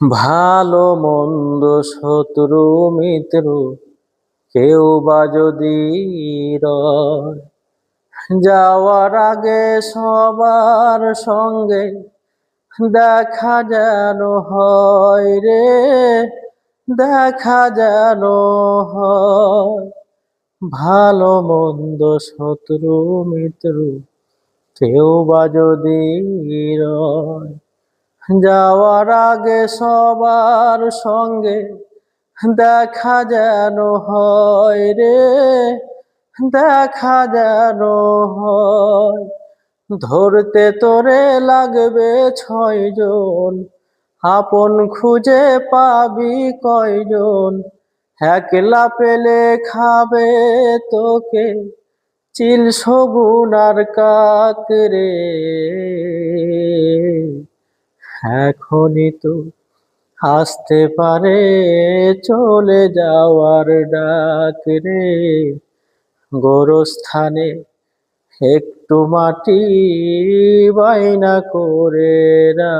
ভালো মন্দ শত্রু মিত্র, কেউ বা যদি যাওয়ার আগে সবার সঙ্গে দেখা যেন হয় রে, দেখা যেন হয়। ভালো মন্দ শত্রু মিত্র, কেউ বা যদি রয়। যাওয়ার আগে সবার সঙ্গে দেখা যেন হয় রে, দেখা যেন হয়। ধরতে তোরে লাগবে ছয়জন, আপন খুঁজে পাবি কয়জন। একলা পেলে খাবে তোকে, চিল সবুন আর কাকরে এখনই তো আসতে পারে চলে যাওয়ার ডাক রে। গোরস্থানে একটু মাটি বাইনা করে রা